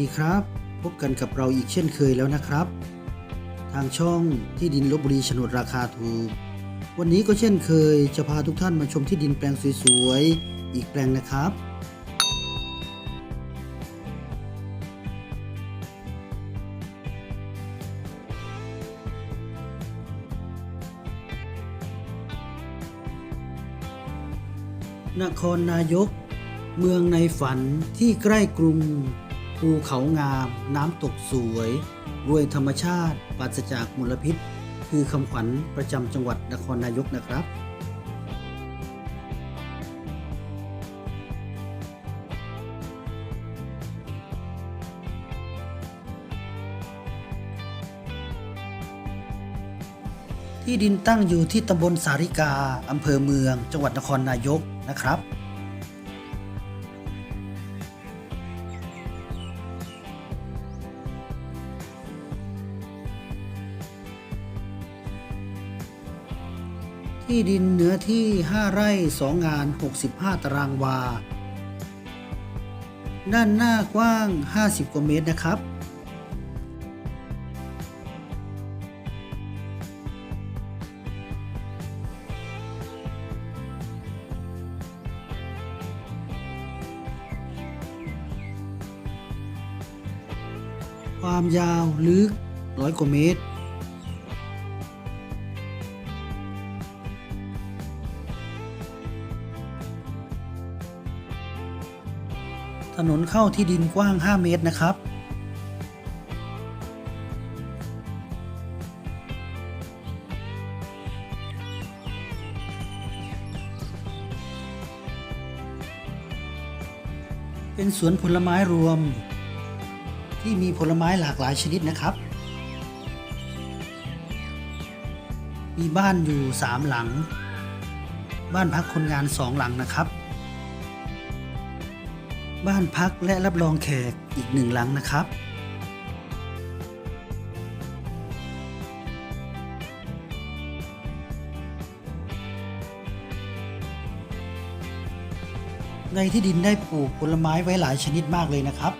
สวัสดีครับ พบกันกับเราอีกเช่นเคยแล้วนะครับ ทางช่องที่ดินลบบุรีโฉนดราคาถูก วันนี้ก็เช่นเคยจะพาทุกท่านมาชมที่ดินแปลงสวยๆ อีกแปลงนะครับ นครนายกเมืองในฝันที่ใกล้กรุง ภูเขางาม น้ำตกสวยรวยธรรมชาติปราศจากมลพิษ คือคำขวัญประจำจังหวัดนครนายกนะครับที่ดินตั้งอยู่ที่ตำบลสาริกา อำเภอเมือง จังหวัดนครนายกนะครับ ที่ดินเนื้อที่ 5 ไร่ 2 งาน 65 ตารางวา ด้านหน้ากว้าง 50 กว่าเมตรนะครับ ความยาวลึก 100 กว่าเมตร นนเข้าที่ดินกว้าง 5 เมตรนะครับ เป็นสวนผลไม้รวม ที่มีผลไม้หลากหลายชนิดนะครับ มีบ้านอยู่ 3 หลัง บ้านพักคนงาน 2 หลังนะครับ บ้านพักและรับรองแขกอีกหนึ่งหลังนะครับ ในที่ดินได้ปลูกผลไม้ไว้หลายชนิดมากเลยนะครับ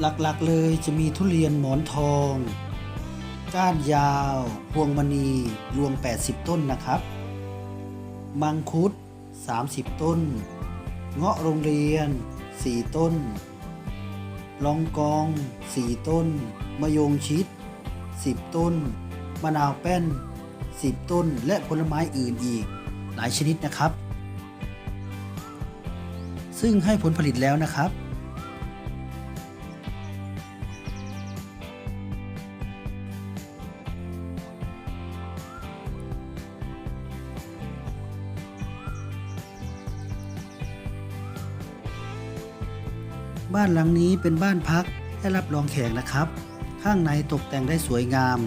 หลักๆเลยจะมีทุเรียนหมอนทอง ก้านยาว พวงมณีรวม 80 ต้นนะครับ มังคุด 30 ต้น เงาะโรงเรียน 4 ต้น ลองกอง 4 ต้น มะยงชิด 10 ต้น มะนาวแป้น 10 ต้น และผลไม้อื่นอีก หลายชนิดนะครับ ซึ่งให้ผลผลิตแล้วนะครับ บ้านหลังนี้เป็นบ้านพักให้รับรองแขกนะครับ ข้างในตกแต่งได้สวยงาม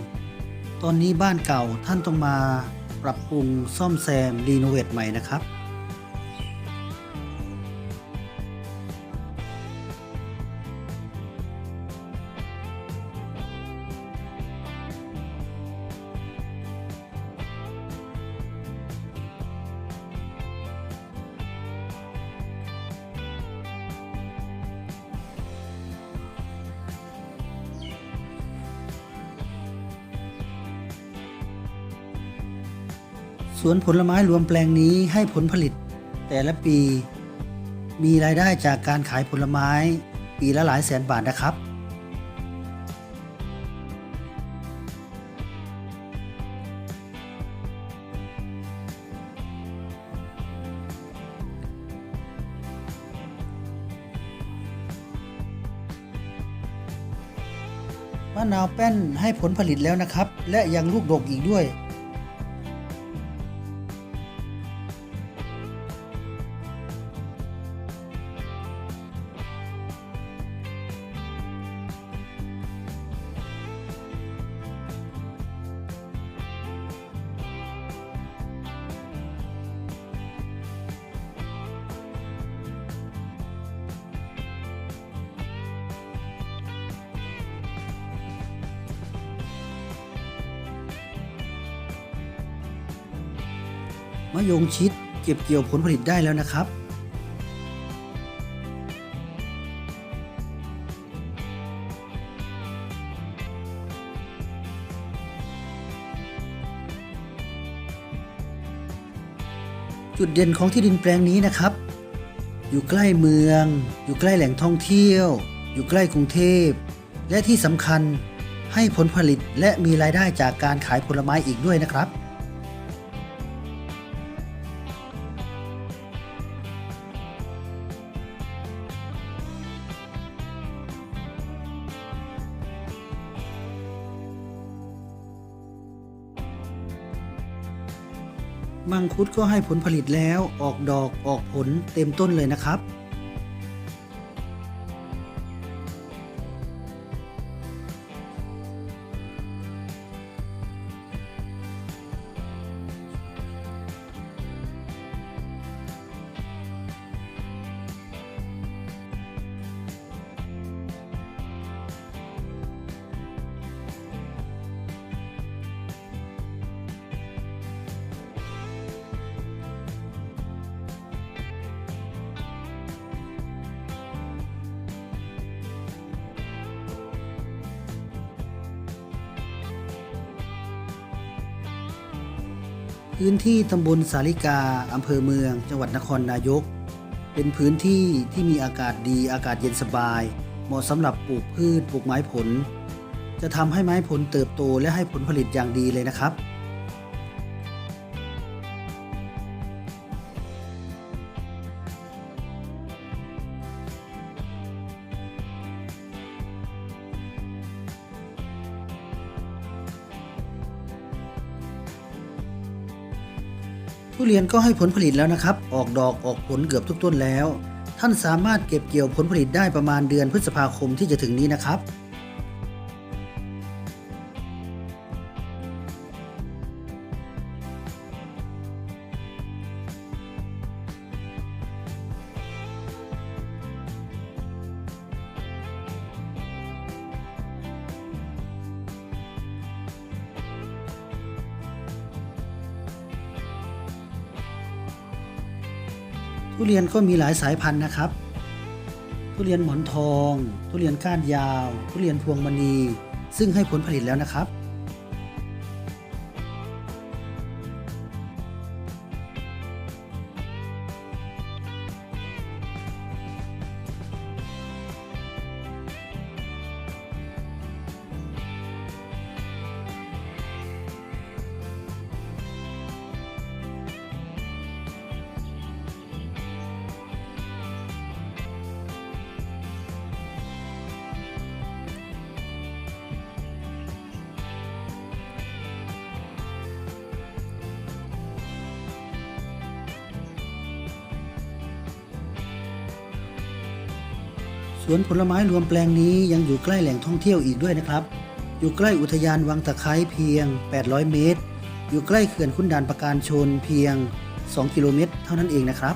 ตอนนี้บ้านเก่าท่านต้องมาปรับปรุงซ่อมแซมรีโนเวทใหม่นะครับ วนผลไม้รวมแปลงนี้ให้ผลผลิต แต่ละปี มีรายได้จากการขายผลไม้ ปีละหลายแสนบาทนะครับ มะนาวแป้นให้ผลผลิตแล้วนะครับ และยังลูกดกอีกด้วย มะยงชิดเก็บเกี่ยวผลผลิตได้แล้วนะครับ จุดเด่นของที่ดินแปลงนี้นะครับ อยู่ใกล้เมือง อยู่ใกล้แหล่งท่องเที่ยว อยู่ใกล้กรุงเทพ และที่สำคัญให้ผลผลิตและมีรายได้จากการขายผลไม้อีกด้วยนะครับ มังคุดก็ให้ผลผลิตแล้วออกดอกออกผลเต็มต้นเลยนะครับ พื้นที่ตำบลสาริกา อำเภอเมือง จังหวัดนครนายก เป็นพื้นที่ที่มีอากาศดีอากาศเย็นสบาย เหมาะสำหรับปลูกพืชปลูกไม้ผล จะทำให้ไม้ผลเติบโตและให้ผลผลิตอย่างดีเลยนะครับ ทุเรียนก็ให้ผลผลิตแล้วนะครับ ออกดอกออกผลเกือบทุกต้นแล้ว ท่านสามารถเก็บเกี่ยวผลผลิตได้ประมาณเดือนพฤษภาคมที่จะถึงนี้นะครับ ก็มีหลายสายพันธุ์นะครับ ทุเรียนหมอนทอง ทุเรียนก้านยาว ทุเรียนพวงมณี ซึ่งให้ผลผลิตแล้วนะครับ วนผลไม้รวมแปลงนี้ยังอยู่ใกล้แหล่งท่องเที่ยวอีกด้วยนะครับ อยู่ใกล้อุทยานวังตะไคร้เพียง 800 เมตร อยู่ใกล้เขื่อนขุนด่านประการชนเพียง 2 กิโลเมตร เท่านั้นเองนะครับ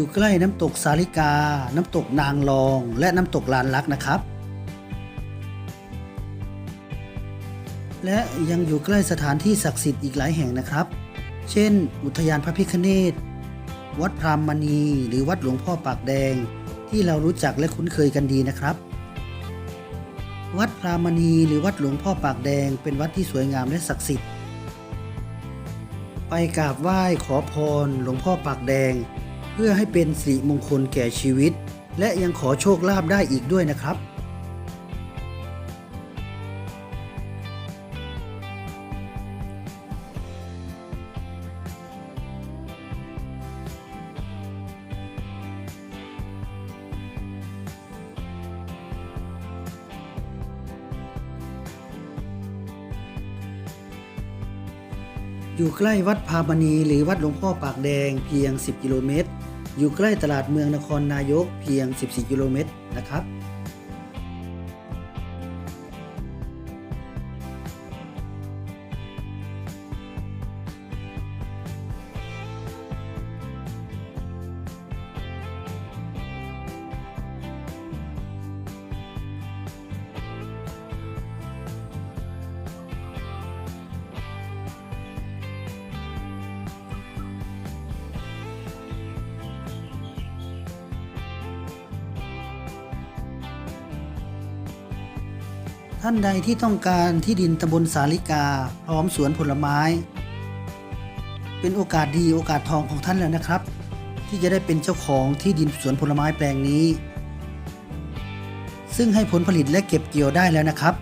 อยู่ใกล้น้ำตกสาลิกา น้ำตกนางรอง และน้ำตกลานลักนะครับ และยังอยู่ใกล้สถานที่ศักดิ์สิทธิ์อีกหลายแห่งนะครับ เช่น อุทยานพระพิฆเนศ วัดพรามมณี หรือวัดหลวงพ่อปากแดง ที่เรารู้จักและคุ้นเคยกันดีนะครับ วัดพรามณีหรือวัดหลวงพ่อปากแดง เป็นวัดที่สวยงามและศักดิ์สิทธิ์ ไปกราบไหว้ขอพรหลวงพ่อปากแดง พื่อให้เป็นสิริมงคลแก่ชีวิต และยังขอโชคลาภได้อีกด้วยนะครับ อยู่ใกล้วัดพามณีหรือวัดหลวงพ่อปากแดงเพียง 10 กิโลเมตร อยู่ใกล้ตลาดเมืองนครนายกเพียง 14 กิโลเมตรนะครับ ท่านใดที่ต้องการที่ดินตำบลสาลิกา พร้อมสวนผลไม้ เป็นโอกาสดีโอกาสทองของท่านแล้วนะครับ ที่จะได้เป็นเจ้าของที่ดินสวนผลไม้แปลงนี้ ซึ่งให้ผลผลิตและเก็บเกี่ยวได้แล้วนะครับ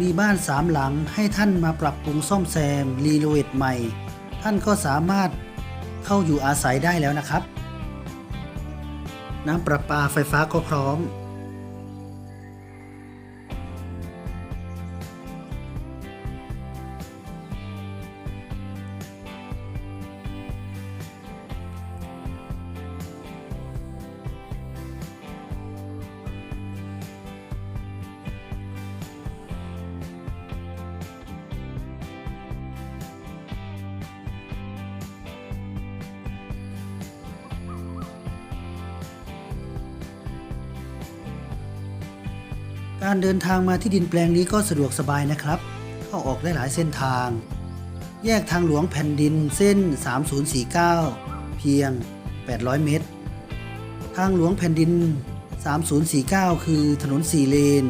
มีบ้านสามหลังให้ท่านมาปรับปรุงซ่อมแซมรีโนเวทใหม่ ท่านก็สามารถเข้าอยู่อาศัยได้แล้วนะครับ น้ำประปาไฟฟ้าก็พร้อม การเดินทางมาที่ดินแปลงนี้ก็สะดวกสบายนะครับ เข้าออกได้หลายเส้นทาง แยกทางหลวงแผ่นดินเส้น 3049 เพียง 800 เมตร ทางหลวงแผ่นดิน 3049 คือถนนสี่เลน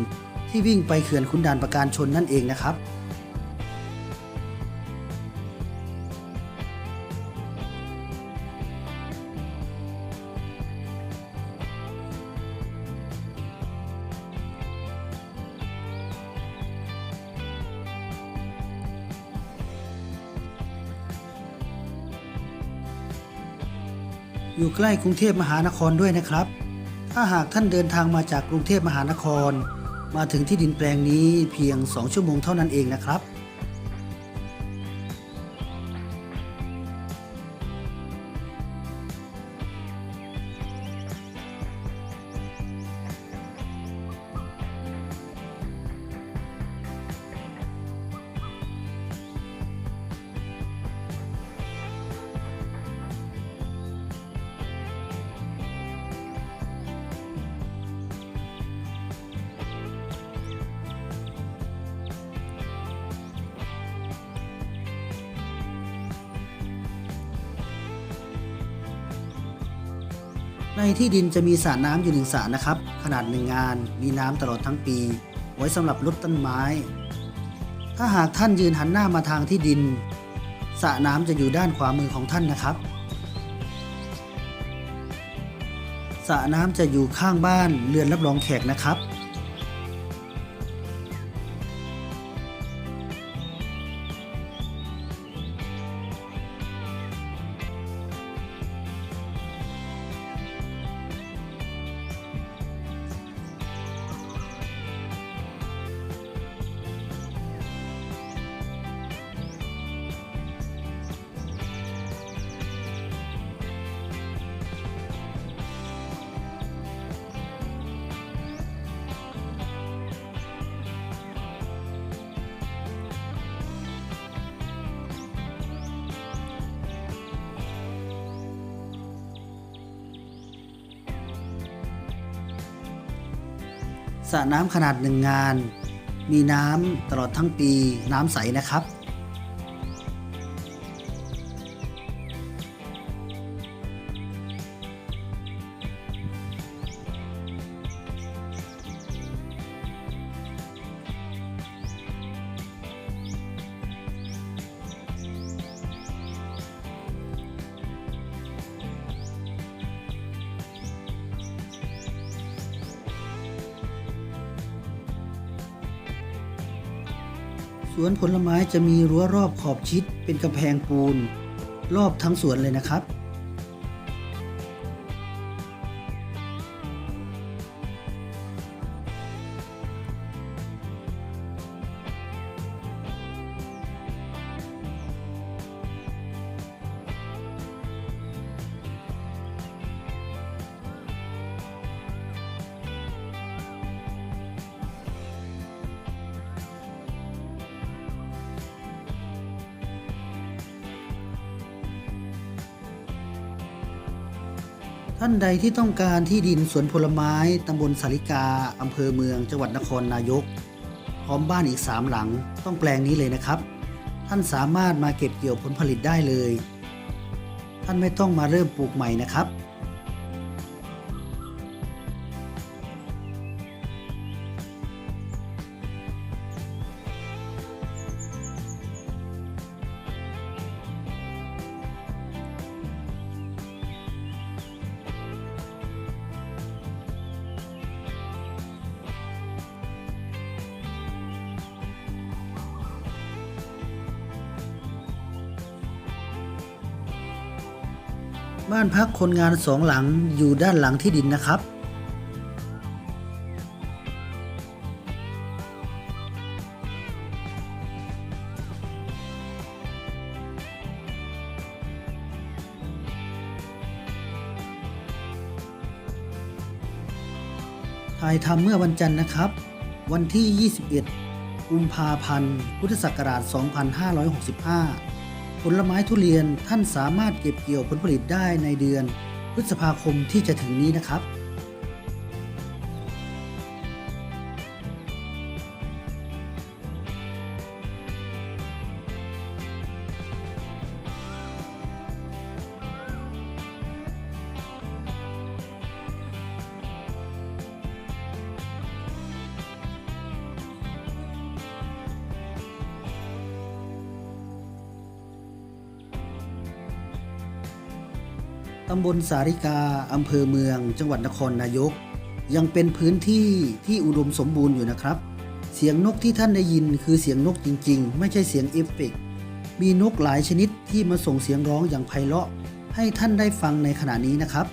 ที่วิ่งไปเขื่อนขุนด่านประการชนนั่นเองนะครับ อยู่ใกล้กรุงเทพมหานครด้วยนะครับ ถ้าหากท่านเดินทางมาจากกรุงเทพมหานคร มาถึงที่ดินแปลงนี้เพียง 2 ชั่วโมงเท่านั้นเองนะครับ ในที่ดินจะมีสระน้ำอยู่หนึ่งสระนะครับ ขนาดหนึ่งงาน มีน้ำตลอดทั้งปี ไว้สำหรับรดต้นไม้ ถ้าหากท่านยืนหันหน้ามาทางที่ดินสระน้ำจะอยู่ด้านขวามือของท่านนะครับสระน้ำจะอยู่ข้างบ้านเรือนรับรองแขกนะครับ สระน้ำขนาดหนึ่งงาน มีน้ำตลอดทั้งปีน้ำใสนะครับ วนผลไม้จะมีรั้วรอบขอบชิดเป็นกำแพงปูน รอบทั้งสวนเลยนะครับ ท่านใดที่ต้องการที่ดินสวนผลไม้ตำบลสาริกาอำเภอเมือง จังหวัดนครนายก พร้อมบ้านอีก 3 หลัง ต้องแปลงนี้เลยนะครับ ท่านสามารถมาเก็บเกี่ยวผลผลิตได้เลย ท่านไม่ต้องมาเริ่มปลูกใหม่นะครับ บ้านพักคนงานสองหลังอยู่ด้านหลังที่ดินนะครับ ถ่ายทำเมื่อวันจันทร์นะครับ วันที่ 21 กุมภาพันธ์ พุทธศักราช 2565 ผลไม้ทุเรียนท่านสามารถเก็บเกี่ยวผลผลิตได้ในเดือนพฤษภาคมที่จะถึงนี้นะครับ ตำบลสาริกา อำเภอเมือง จังหวัดนครนายก ยังเป็นพื้นที่ที่อุดมสมบูรณ์อยู่นะครับ เสียงนกที่ท่านได้ยินคือเสียงนกจริง ๆ ไม่ใช่เสียงเอฟเฟกต์มีนกหลายชนิดที่มาส่งเสียงร้องอย่างไพเราะ ให้ท่านได้ฟังในขณะนี้นะครับ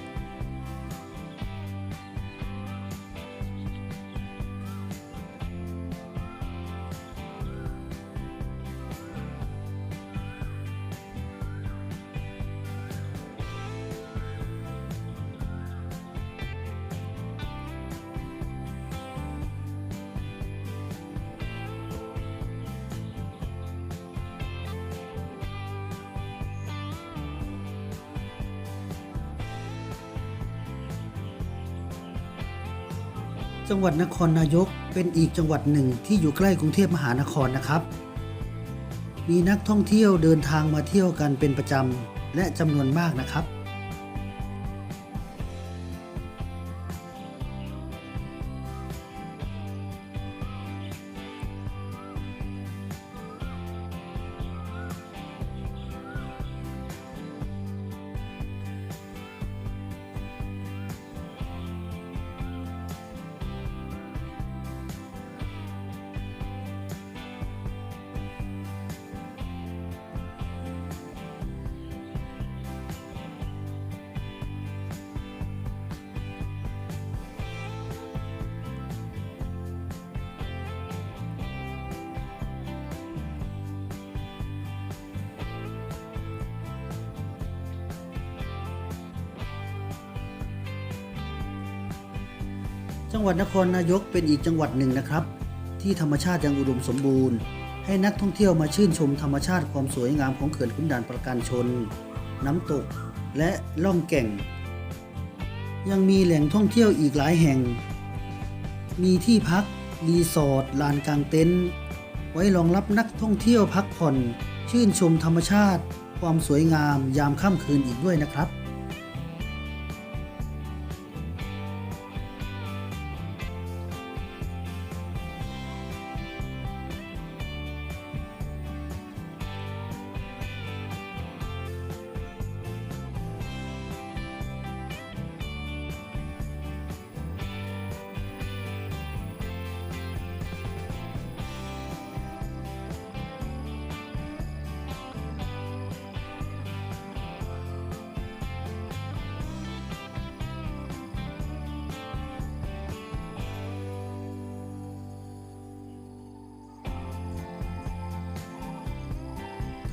จังหวัดนครนายกเป็นอีกจังหวัดหนึ่งที่อยู่ใกล้กรุงเทพมหานครนะครับ มีนักท่องเที่ยวเดินทางมาเที่ยวกันเป็นประจำและจำนวนมากนะครับ จังหวัดนครนายกเป็นอีกจังหวัดหนึ่งนะครับ ที่ธรรมชาติยังอุดมสมบูรณ์ ให้นักท่องเที่ยวมาชื่นชมธรรมชาติความสวยงามของเขื่อนขุนด่านประการชน น้ำตกและล่องแก่ง ยังมีแหล่งท่องเที่ยวอีกหลายแห่ง มีที่พักรีสอร์ทลานกลางเต็นท์ไว้รองรับนักท่องเที่ยวพักผ่อน ชื่นชมธรรมชาติ ความสวยงามยามค่ำคืนอีกด้วยนะครับ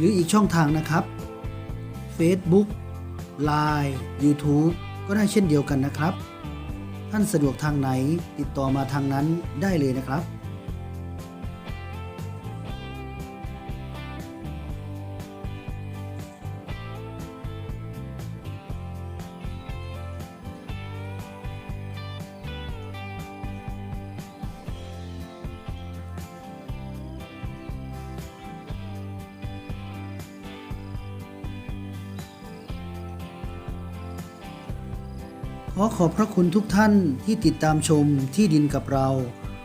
หรืออีกช่องทางนะครับ Facebook Line YouTube ก็ได้เช่นเดียวกันนะครับ ท่านสะดวกทางไหนติดต่อมาทางนั้นได้เลยนะครับ อขอบพระคุณทุกท่านที่ติดตามชมที่ดินกับเรา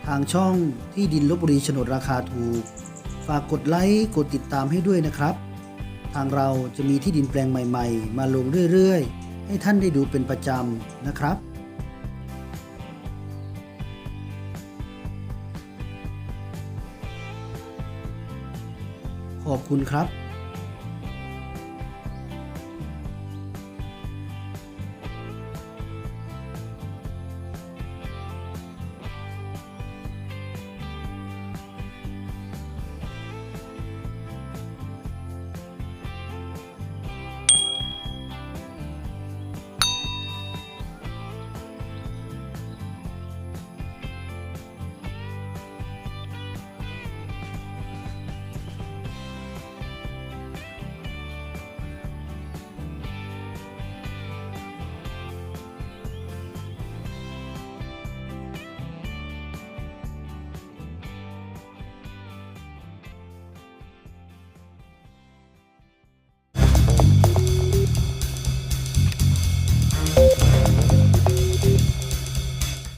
ทางช่องที่ดินลบบุรีโฉนดราคาถูก ฝากกดไลค์กดติดตามให้ด้วยนะครับ ทางเราจะมีที่ดินแปลงใหม่ๆ มาลงเรื่อยๆ ให้ท่านได้ดูเป็นประจำนะครับขอบคุณครับ